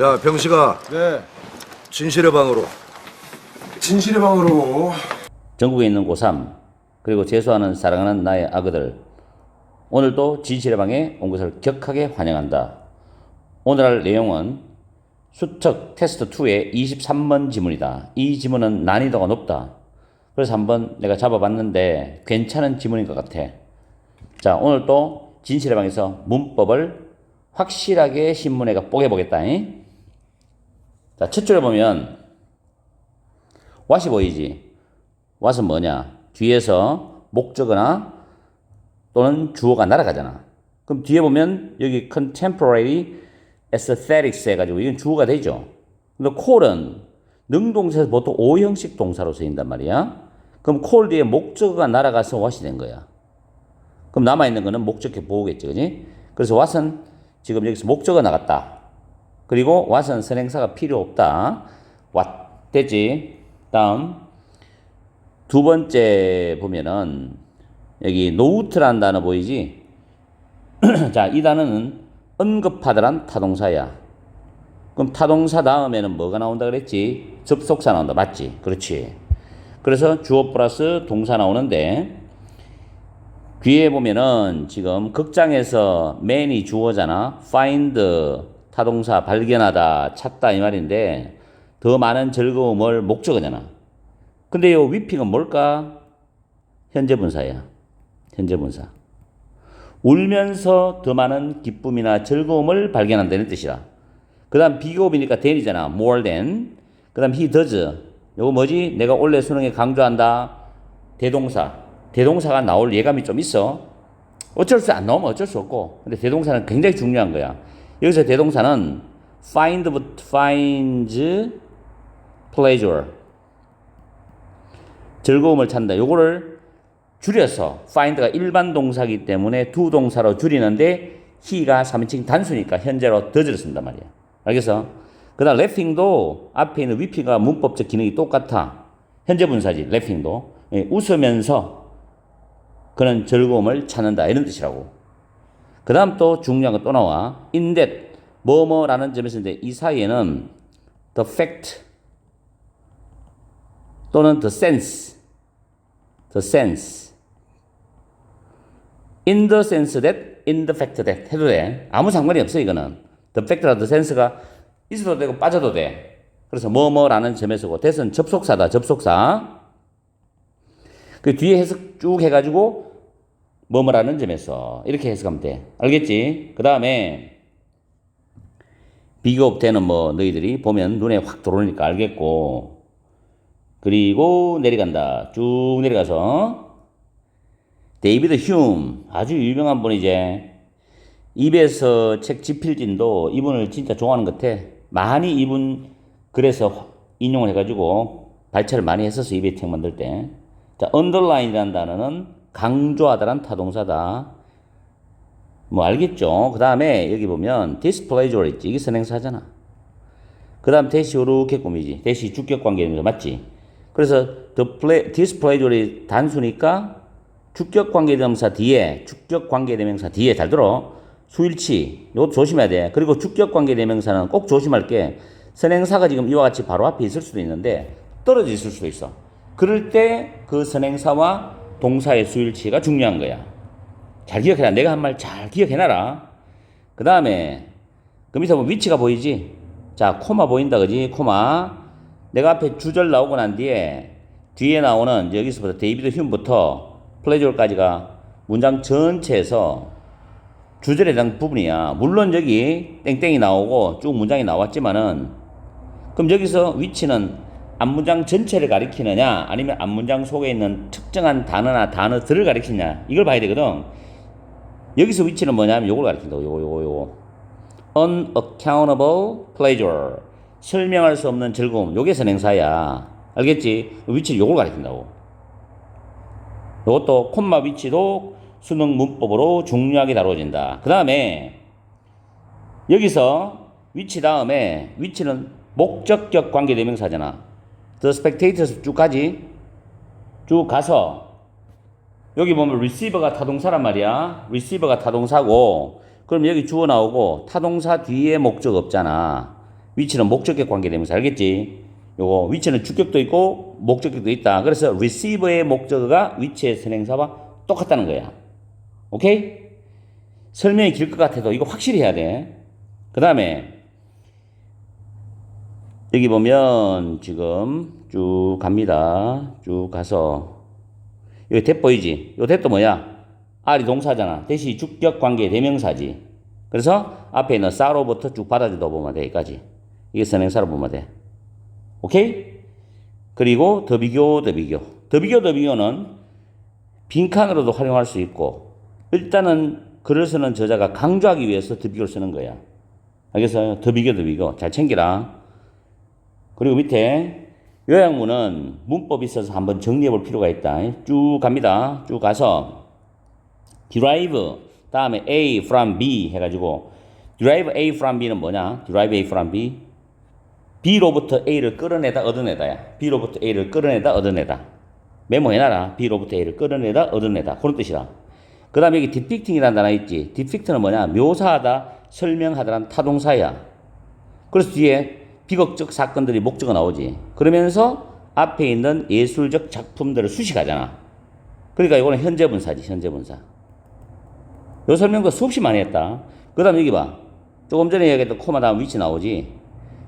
야 병식아 네. 진실의 방으로 진실의 방으로. 전국에 있는 고3 그리고 재수하는 사랑하는 나의 아그들 오늘도 진실의 방에 온 것을 격하게 환영한다. 오늘 할 내용은 수특 테스트 2의 23번 지문이다. 이 지문은 난이도가 높다. 그래서 한번 내가 잡아봤는데 괜찮은 지문인 것 같아. 자 오늘 또 진실의 방에서 문법을 확실하게 신문에가 뽀개보겠다. 잉? 자, 첫 줄에 보면 what이 보이지? what은 뭐냐? 뒤에서 목적어나 또는 주어가 날아가잖아. 그럼 뒤에 보면 여기 contemporary aesthetics 해가지고 이건 주어가 되죠. 근데 call은 능동사에서 보통 오형식 동사로 쓰인단 말이야. 그럼 call 뒤에 목적어가 날아가서 what이 된 거야. 그럼 남아있는 거는 목적격 보호겠지, 그지? 그래서 what은 지금 여기서 목적어 나갔다. 그리고 what은 선행사가 필요 없다. what 됐지? 다음 두 번째 보면은 여기 노우트라는 단어 보이지? 자, 이 단어는 언급하다란 타동사야. 그럼 타동사 다음에는 뭐가 나온다 그랬지? 접속사 나온다. 맞지? 그렇지. 그래서 주어 플러스 동사 나오는데 뒤에 보면은 지금 극장에서 man이 주어잖아. find 타동사 발견하다, 찾다 이 말인데 더 많은 즐거움을 목적어잖아. 근데 이 위핑은 뭘까? 현재 분사야. 현재 분사. 울면서 더 많은 기쁨이나 즐거움을 발견한다는 뜻이다. 그 다음 비교업이니까 than이잖아. more than. 그 다음 he does. 요거 뭐지? 내가 원래 수능에 강조한다. 대동사. 대동사가 나올 예감이 좀 있어. 어쩔 수 안 나오면 어쩔 수 없고. 근데 대동사는 굉장히 중요한 거야. 여기서 대동사는 find, finds pleasure. 즐거움을 찾는다. 요거를 줄여서 find가 일반 동사기 때문에 두 동사로 줄이는데 he가 3인칭 단수니까 현재로 does를 쓴단 말이야. 알겠어? 그 다음 laughing도 앞에 있는 위피가 문법적 기능이 똑같아. 현재 분사지, laughing도. 예, 웃으면서 그런 즐거움을 찾는다. 이런 뜻이라고. 그 다음 또 중요한 거 또 나와. in that, 뭐뭐라는 점에서 있는데 이 사이에는 the fact 또는 the sense, the sense. in the sense that, in the fact that 해도 돼. 아무 상관이 없어 이거는. the fact라 the sense가 있어도 되고 빠져도 돼. 그래서 뭐뭐라는 점에서고 that은 접속사다. 접속사. 그 뒤에 해석 쭉 해가지고 뭐뭐라는 점에서 이렇게 해석하면 돼. 알겠지? 그 다음에 비교업 되는 뭐 너희들이 보면 눈에 확 들어오니까 알겠고 그리고 내려간다. 쭉 내려가서 데이비드 휴움 아주 유명한 분이제 입에서 책 지필진도 이분을 진짜 좋아하는 것 같아. 많이 이분 그래서 인용을 해가지고 발췌를 많이 했었어 입에 책 만들 때. 자, underline이라는 단어는 강조하다란 타동사다. 뭐 알겠죠? 그 다음에 여기 보면 displeasure 있지. 이게 선행사잖아. 그 다음 대시 이렇게 꾸미지. 대시 주격 관계입니다. 맞지? 그래서 displeasure이 단수니까 주격 관계대명사 뒤에 주격 관계대명사 뒤에 잘 들어. 수일치 이거 조심해야 돼. 그리고 주격 관계대명사는 꼭 조심할 게 선행사가 지금 이와 같이 바로 앞에 있을 수도 있는데 떨어져 있을 수도 있어. 그럴 때 그 선행사와 동사의 수일치가 중요한 거야. 잘 기억해라. 내가 한 말 잘 기억해놔라. 그 다음에 그 밑에 보면 위치가 보이지? 자, 코마 보인다, 그지? 코마. 내가 앞에 주절 나오고 난 뒤에 뒤에 나오는 여기서부터 데이비드 휴부터 플레이저까지가 문장 전체에서 주절에 대한 부분이야. 물론 여기 땡땡이 나오고 쭉 문장이 나왔지만은 그럼 여기서 위치는 앞문장 전체를 가리키느냐 아니면 앞문장 속에 있는 특정한 단어나 단어들을 가리키냐 이걸 봐야 되거든. 여기서 위치는 뭐냐면 요걸 가리킨다고. 요거 요거 요거. Unaccountable pleasure. 설명할 수 없는 즐거움. 요게 선행사야. 알겠지? 위치를 요걸 가리킨다고. 요것도 콤마 위치도 수능 문법으로 중요하게 다뤄진다. 그 다음에 여기서 위치 다음에 위치는 목적격 관계대명사잖아 the spectators 쭉 가지 쭉 가서 여기 보면 receiver가 타동사란 말이야. receiver가 타동사고, 그럼 여기 주어 나오고, 타동사 뒤에 목적 없잖아. 위치는 목적격 관계되면서 알겠지? 요거 위치는 주격도 있고 목적격도 있다. 그래서 receive의 목적어가 위치의 선행사와 똑같다는 거야. 오케이? 설명이 길 것 같아도 이거 확실히 해야 돼. 그 다음에 여기 보면 지금 쭉 갑니다. 쭉 가서 여기 대 보이지? 요 대도 뭐야? R이 동사잖아. 대시 주격 관계 대명사지. 그래서 앞에 있는 싸로부터 쭉 받아주다 보면 돼. 여기까지. 이게 선행사로 보면 돼. 오케이? 그리고 더 비교, 더 비교. 더 비교, 더 비교는 빈칸으로도 활용할 수 있고 일단은 글을 쓰는 저자가 강조하기 위해서 더 비교를 쓰는 거야. 알겠어요? 더 비교, 더 비교. 잘 챙기라. 그리고 밑에 요약문은 문법이 있어서 한번 정리해 볼 필요가 있다. 쭉 갑니다. 쭉 가서 derive 다음에 A from B 해가지고 derive A from B는 뭐냐? derive A from B B로부터 A를 끌어내다 얻어내다야. B로부터 A를 끌어내다 얻어내다. 메모해놔라. B로부터 A를 끌어내다 얻어내다. 그런 뜻이라. 그 다음에 여기 depicting이라는 단어 있지. depict는 뭐냐? 묘사하다, 설명하다라는 타동사야. 그래서 뒤에 비극적 사건들이 목적어 나오지. 그러면서 앞에 있는 예술적 작품들을 수식하잖아. 그러니까 이거는 현재 분사지, 현재 분사. 요 설명도 수없이 많이 했다. 그 다음 여기 봐. 조금 전에 얘기했던 코마 다음 위치 나오지.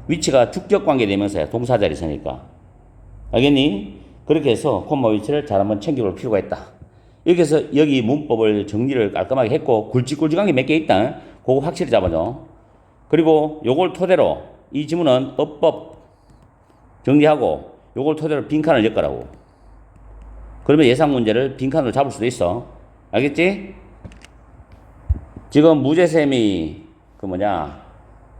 위치가 주격 관계 되면서야 동사 자리 서니까. 알겠니? 그렇게 해서 콤마 위치를 잘 한번 챙겨볼 필요가 있다. 이렇게 해서 여기 문법을 정리를 깔끔하게 했고 굵직굵직한 게 몇 개 있다. 그거 확실히 잡아줘. 그리고 요걸 토대로 이 지문은 어법 정리하고 요걸 토대로 빈칸을 엮으라고. 그러면 예상 문제를 빈칸으로 잡을 수도 있어. 알겠지? 지금 무죄쌤이 그 뭐냐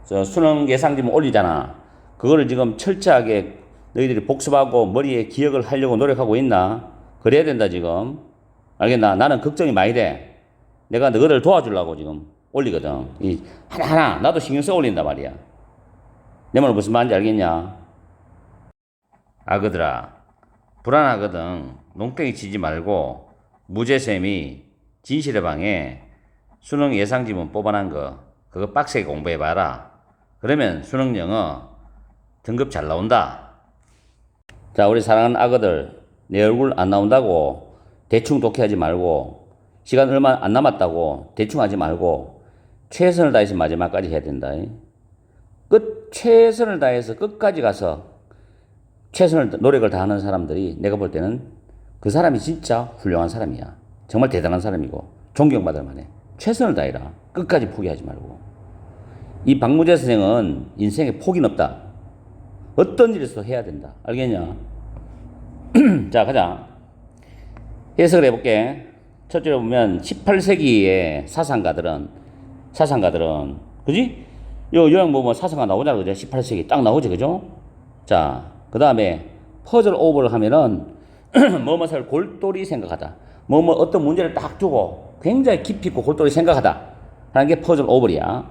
저 수능 예상 지문 올리잖아. 그거를 지금 철저하게 너희들이 복습하고 머리에 기억을 하려고 노력하고 있나? 그래야 된다 지금. 알겠나? 나는 걱정이 많이 돼. 내가 너희들 도와주려고 지금 올리거든. 이 하나하나 나도 신경 써 올린단 말이야. 내 말은 무슨 말인지 알겠냐? 아그들아 불안하거든. 농땡이 치지 말고 무죄쌤이 진실의 방에 수능 예상 지문 뽑아놓은 거 그거 빡세게 공부해봐라. 그러면 수능 영어 등급 잘 나온다. 자, 우리 사랑하는 아거들, 내 얼굴 안 나온다고 대충 독해하지 말고, 시간 얼마 안 남았다고 대충 하지 말고, 최선을 다해서 마지막까지 해야 된다. 끝, 최선을 다해서 끝까지 가서 최선을, 노력을 다하는 사람들이 내가 볼 때는 그 사람이 진짜 훌륭한 사람이야. 정말 대단한 사람이고, 존경받을 만해. 최선을 다해라. 끝까지 포기하지 말고. 이 박무재 선생은 인생에 포기는 없다. 어떤 일에서도 해야 된다. 알겠냐? 자, 가자. 해석을 해볼게. 첫째로 보면 18세기의 사상가들은, 사상가들은, 그지? 요 요양 보면 사상가 나오잖아, 그죠? 18세기 딱 나오죠, 그죠? 자, 그 다음에 퍼즐 오버를 하면은 뭐뭐를 골똘히 생각하다. 뭐뭐 어떤 문제를 딱 두고 굉장히 깊이 있고 골똘히 생각하다. 하는 게 퍼즐 오버야.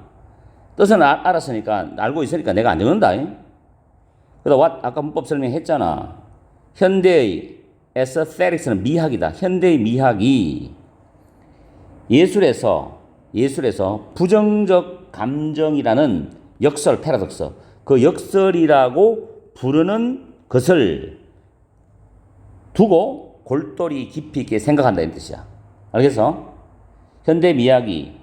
뜻은 아- 알았으니까, 알고 있으니까 내가 안 적는다. 그래서 what 아까 문법 설명했잖아. 현대의 에서테릭스는 미학이다. 현대의 미학이 예술에서 예술에서 부정적 감정이라는 역설 패러독스 그 역설이라고 부르는 것을 두고 골똘히 깊이 있게 생각한다는 뜻이야. 알겠어? 현대 미학이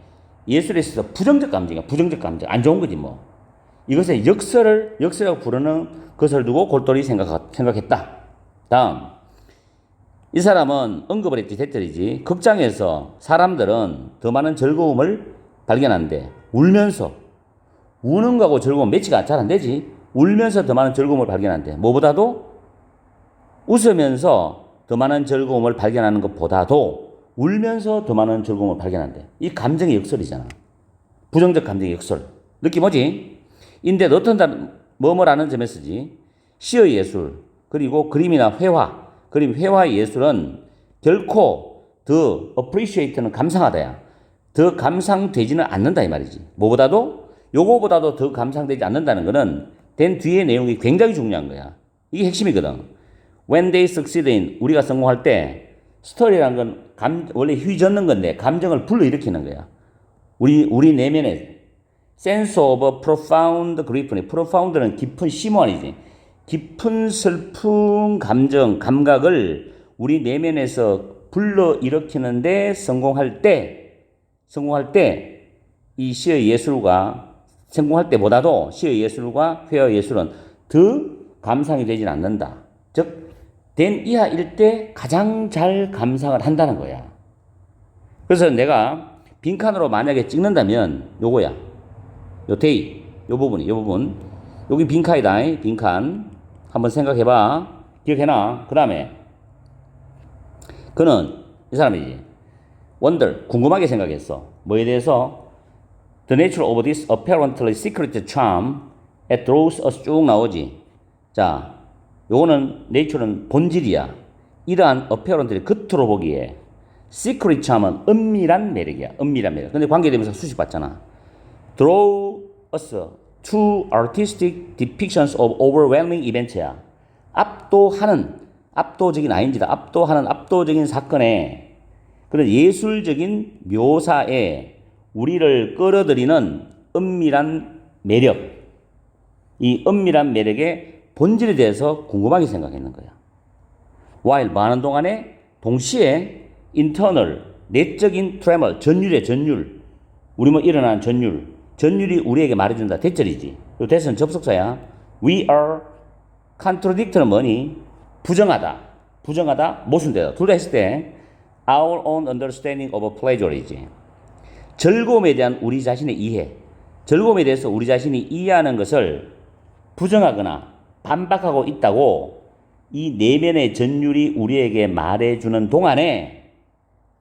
예술에 있어서 부정적 감정이야. 부정적 감정. 안 좋은 거지 뭐. 이것의 역설을 역설이라고 부르는 것을 두고 골똘히 생각, 생각했다. 다음 이 사람은 언급을 했지 대ter이지 극장에서 사람들은 더 많은 즐거움을 발견하는데 울면서 우는 거하고 즐거움 매치가 잘 안 되지. 울면서 더 많은 즐거움을 발견하는데 뭐보다도 웃으면서 더 많은 즐거움을 발견하는 것보다도 울면서 더 많은 즐거움을 발견한대. 이 감정의 역설이잖아. 부정적 감정의 역설. 느낌 오지? 인데 단 뭐뭐라는 점에서지? 시의 예술 그리고 그림이나 회화. 그림 회화 예술은 결코 더 appreciate는 감상하다야 더 감상되지는 않는다 이 말이지. 뭐보다도 요거보다도 더 감상되지 않는다는 거는 된 뒤의 내용이 굉장히 중요한 거야. 이게 핵심이거든. When they succeed in 우리가 성공할 때 스토리라는 건 감, 원래 휘젓는 건데 감정을 불러일으키는 거야. 우리 우리 내면에 sense of profound grief니 profound는 깊은 심오한이지. 깊은 슬픈 감정, 감각을 우리 내면에서 불러 일으키는데 성공할 때, 성공할 때 이 시의 예술과 성공할 때보다도 시의 예술과 회화 예술은 더 감상이 되진 않는다. 즉, 된 이하일 때 가장 잘 감상을 한다는 거야. 그래서 내가 빈칸으로 만약에 찍는다면 요거야. 요 데이, 요 부분이, 요 부분. 여기 빈칸이다. 빈칸. 한번 생각해봐. 기억해놔. 그 다음에 그는 이 사람이지. Wonder, 궁금하게 생각했어. 뭐에 대해서? The nature of this apparently secret charm it draws us 쭉 나오지. 자, 요거는 nature는 본질이야. 이러한 apparently 겉으로 보기에 secret charm은 은밀한 매력이야. 은밀한 매력. 근데 관계되면서 수식 받잖아. draw us to artistic depictions of overwhelming events야. 압도하는 압도적인 아인지다. 압도하는 압도적인 사건에 그런 예술적인 묘사에 우리를 끌어들이는 은밀한 매력. 이 은밀한 매력의 본질에 대해서 궁금하게 생각했는 거야. while 많은 동안에 동시에 internal 내적인 트레멀 전율의 전율 우리 뭐 일어나는 전율 전율이 우리에게 말해준다. 대절이지. 요 대선 접속사야. We are contradict는 뭐니? 부정하다. 부정하다. 모순되다. 둘 다 했을 때 our own understanding of pleasure이지 즐거움에 대한 우리 자신의 이해 즐거움에 대해서 우리 자신이 이해하는 것을 부정하거나 반박하고 있다고 이 내면의 전율이 우리에게 말해주는 동안에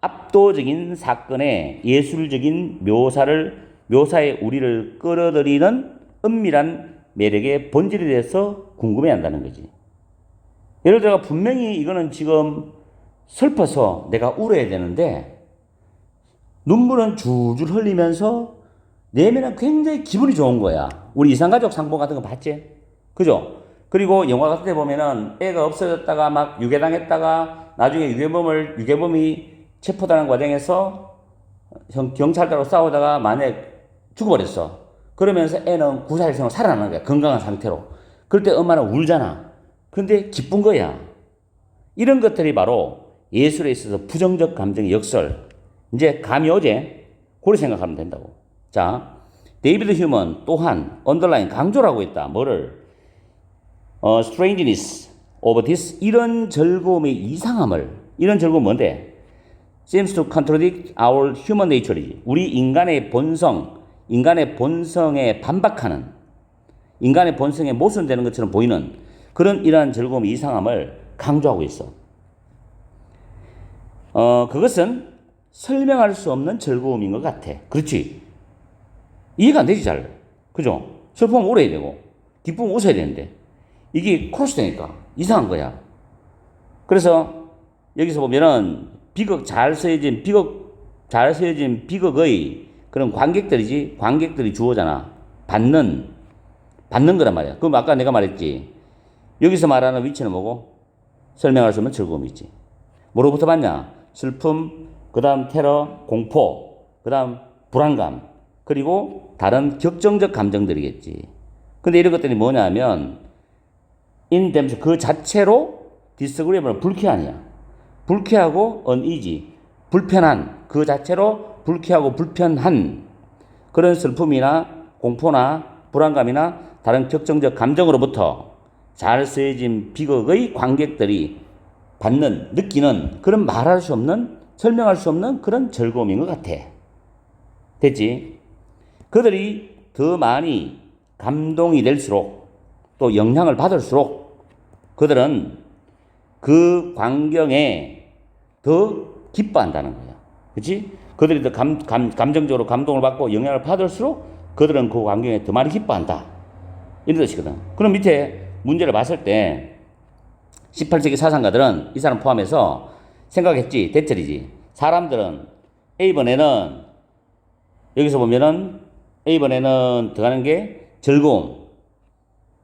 압도적인 사건의 예술적인 묘사를 묘사에 우리를 끌어들이는 은밀한 매력의 본질에 대해서 궁금해한다는 거지. 예를 들어 분명히 이거는 지금 슬퍼서 내가 울어야 되는데 눈물은 줄줄 흘리면서 내면은 굉장히 기분이 좋은 거야. 우리 이상가족 상봉 같은 거 봤지? 그죠? 그리고 영화 같은 데 보면은 애가 없어졌다가 막 유괴당했다가 나중에 유괴범을, 유괴범이 체포되는 과정에서 형- 경찰들하고 싸우다가 만약 죽어버렸어. 그러면서 애는 구사일생으로 살아나는 거야. 건강한 상태로. 그럴 때 엄마는 울잖아. 근데 기쁜 거야. 이런 것들이 바로 예술에 있어서 부정적 감정의 역설. 이제 오제? 그렇게 생각하면 된다고. 자, 데이비드 휴먼 또한 언더라인 강조를 하고 있다. 뭐를? 어, strangeness of this 이런 즐거움의 이상함을 이런 즐거움 뭔데? seems to contradict our human nature이지. 우리 인간의 본성, 인간의 본성에 반박하는 인간의 본성에 모순되는 것처럼 보이는 그런 이러한 즐거움의 이상함을 강조하고 있어. 어, 그것은 설명할 수 없는 즐거움인 것 같아. 그렇지? 이해가 안 되지, 잘. 그죠? 슬픔은 울어야 되고, 기쁨은 웃어야 되는데, 이게 크로스 되니까 이상한 거야. 그래서 여기서 보면은 비극 잘 쓰여진 비극 잘 쓰여진 비극의 그런 관객들이지 관객들이 주어잖아. 받는 받는 거란 말이야. 그럼 아까 내가 말했지. 여기서 말하는 위치는 뭐고? 설명할 수 없는 즐거움이지. 뭐로부터 받냐? 슬픔, 그 다음 테러, 공포, 그 다음 불안감, 그리고 다른 격정적 감정들이겠지. 근데 이런 것들이 뭐냐 하면, in them, 그 자체로 disagreeable, 불쾌한이야. 불쾌하고 uneasy, 불편한, 그 자체로 불쾌하고 불편한 그런 슬픔이나 공포나 불안감이나 다른 격정적 감정으로부터 잘 쓰여진 비극의 관객들이 받는, 느끼는 그런 말할 수 없는, 설명할 수 없는 그런 즐거움인 것 같아. 됐지? 그들이 더 많이 감동이 될수록 또 영향을 받을수록 그들은 그 광경에 더 기뻐한다는 거야. 그치? 그들이 더 감, 감, 감정적으로 감동을 받고 영향을 받을수록 그들은 그 광경에 더 많이 기뻐한다. 이런 뜻이거든. 그럼 밑에 문제를 봤을 때 18세기 사상가들은 이 사람 포함해서 생각했지, 대철이지. 사람들은 A번에는 여기서 보면은 A번에는 들어가는 게 즐거움.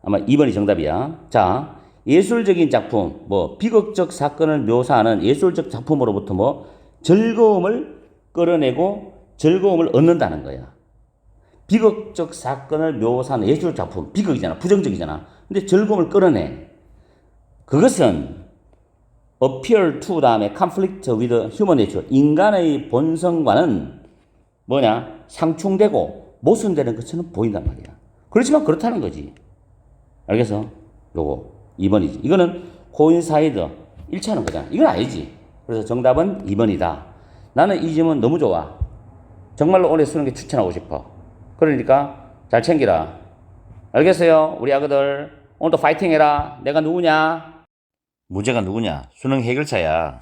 아마 2번이 정답이야. 자, 예술적인 작품, 뭐 비극적 사건을 묘사하는 예술적 작품으로부터 뭐 즐거움을 끌어내고 즐거움을 얻는다는 거야. 비극적 사건을 묘사하는 예술 작품, 비극이잖아, 부정적이잖아. 근데 즐거움을 끌어내. 그것은 appeal to 다음에 conflict with human nature, 인간의 본성과는 뭐냐? 상충되고 모순되는 것처럼 보인단 말이야. 그렇지만 그렇다는 거지. 알겠어? 요거 2번이지. 이거는 코인사이드 일치하는 거잖아. 이건 아니지. 그래서 정답은 2번이다. 나는 이 점은 너무 좋아. 정말로 올해 수능에 추천하고 싶어. 그러니까 잘 챙기라. 알겠어요? 우리 아그들 오늘도 파이팅 해라. 내가 누구냐? 문제가 누구냐? 수능 해결사야.